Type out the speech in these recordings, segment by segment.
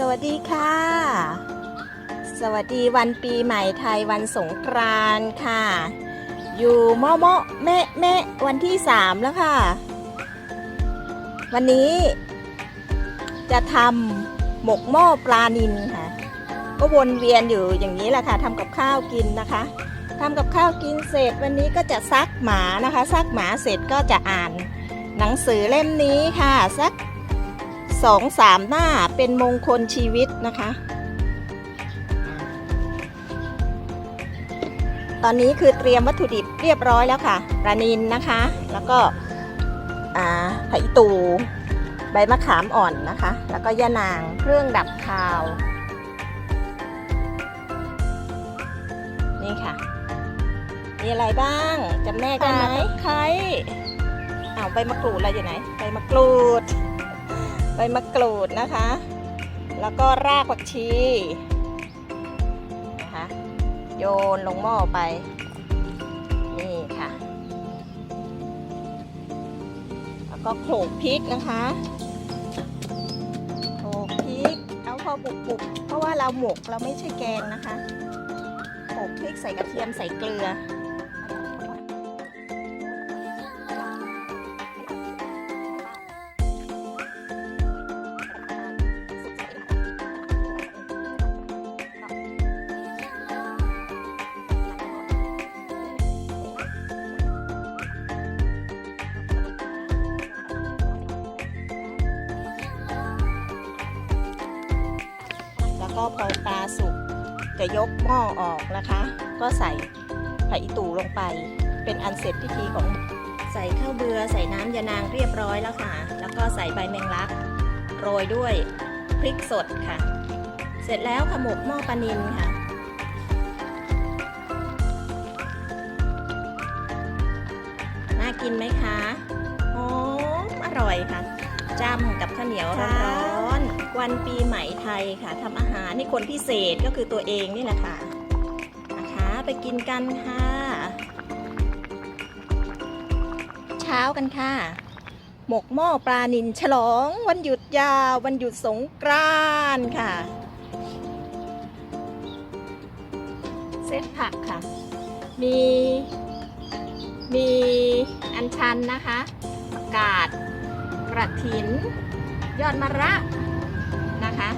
สวัสดีค่ะ สวัสดีวันปีใหม่ไทยวันสงกรานต์ค่ะ อยู่เมาะเมาะแม่แม่วันที่สามแล้วค่ะ วันนี้ จะทำหมกหม้อปลานิลค่ะ ก็วนเวียนอยู่อย่างนี้แหละค่ะทำกับข้าวกินนะคะทำกับข้าวกินเสร็จวันนี้ก็จะซักหมานะคะซักหมาเสร็จก็จะอ่าน หนังสือเล่มนี้ค่ะสัก สองสามหน้าเป็นมงคลชีวิตนะคะ ตอนนี้คือเตรียมวัตถุดิบเรียบร้อยแล้วค่ะปลานินนะคะ แล้วก็อ่าผักอีตู ใบมะขามอ่อนนะคะ แล้วก็ย่านางเครื่องดับคาว นี่ค่ะ มีอะไรบ้างจำแนกได้ไหมไคร้อ้าวใบมะกรูดอะไรอยู่ไหน ใบมะกรูด ใบมะกรูดนะคะ แล้วก็รากผักชีนะคะโยนลงหม้อไป นี่ค่ะ แล้วก็โขลกพริกนะคะโขลกพริกเอาพอบุกๆเพราะว่าเราหมกเราไม่ใช่แกงนะคะโขลกพริกใส่กระเทียมใส่เกลือ ก็พอปลาสุกจะยกหม้อออกนะคะ ก็ใส่ผักอีตู่ลงไป เป็นอันเสร็จพิธีของใส่ข้าวเบือใส่น้ำยานางเรียบร้อยแล้วค่ะ แล้วก็ใส่ใบแมงลัก โรยด้วยพริกสดค่ะ เสร็จแล้วขมกหม้อปลานิลค่ะน่ากินไหมคะหอมอร่อยค่ะ จ้ำกับข้าวเหนียวร้อนๆวันปีใหม่ไทยค่ะทำอาหารนี่คนพิเศษก็คือตัวเองนี่แหละค่ะนะคะไปกินกันค่ะ เช้ากันค่ะ หมกหม้อปลานินฉลอง วันหยุดยาววันหยุดสงกรานต์ค่ะ เซตผักค่ะ มีมีอัญชันนะคะผักกาดก ระถิน ยอดมะระนะคะ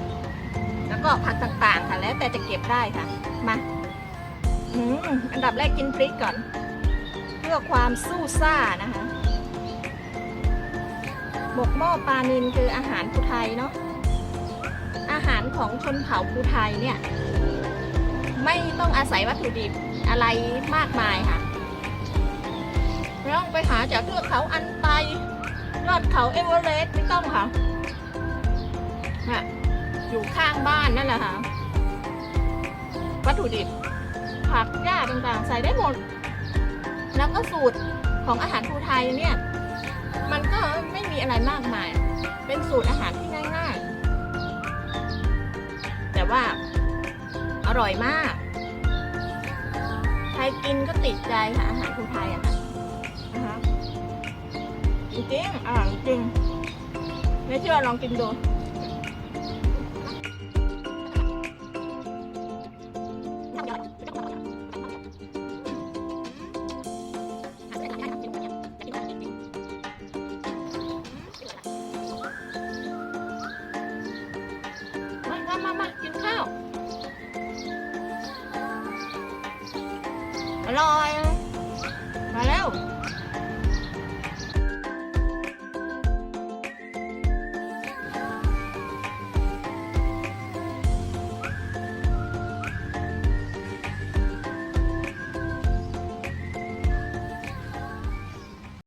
แล้วก็ผักต่างๆค่ะแล้วแต่จะเก็บได้ค่ะ มาอืมอันดับแรกกินพริกก่อน เพื่อความสู้ซ่านะคะหมกหม้อปลานินคืออาหารภูไทยเนาะอาหารของชนเผ่าภูไทยเนี่ย ไม่ต้องอาศัยวัตถุดิบอะไรมากมายค่ะไม่ต้องไปหาจากเทือกเขาอันไต ยอดเขาเอเวอเรสต์ไม่ต้องค่ะน่ะอยู่ข้างบ้านนั่นแหละค่ะ วัตถุดิบ ผักหญ้าต่างๆ ใส่ได้หมด แล้วก็สูตรของอาหารภูไทยเนี่ย มันก็ไม่มีอะไรมากมาย เป็นสูตรอาหารที่ง่ายๆ แต่ว่าอร่อยมาก ใครกินก็ติดใจค่ะอาหารภูไทยอะค่ะ จริงอร่อยจริง ไม่เชื่อลองกินดูมามามากินข้าว อร่อย